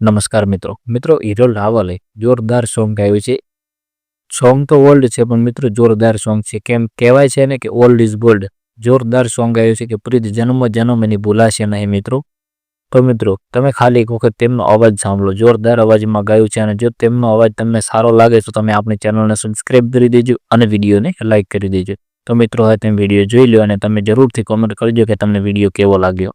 નમસ્કાર મિત્રો. મિત્રો, હીરો લાવલે જોરદાર સોંગ ગાયું છે. સોંગ તો ઓલ્ડ છે, પણ મિત્રો, જોરદાર સોંગ છે. કેમ કહેવાય છે ને કે ઓલ્ડ ઇઝ ગોલ્ડ જોરદાર સોંગ ગાયું છે કે પ્રીત જન્મ જન્મ એની ભૂલાશે નહીં મિત્રો. તો મિત્રો, તમે ખાલી એક વખત તેમનો અવાજ સાંભળો. જોરદાર અવાજમાં ગાયું છે અને જો તેમનો અવાજ તમને સારો લાગે તો તમે આપણી ચેનલને સબસ્ક્રાઈબ કરી દેજો અને વિડીયોને લાઇક કરી દેજો. તો મિત્રો, હવે તમે વીડિયો જોઈ લો અને તમે જરૂરથી કોમેન્ટ કરજો કે તમને વીડિયો કેવો લાગ્યો.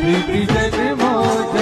નહીં પ્રીતિ જન્મો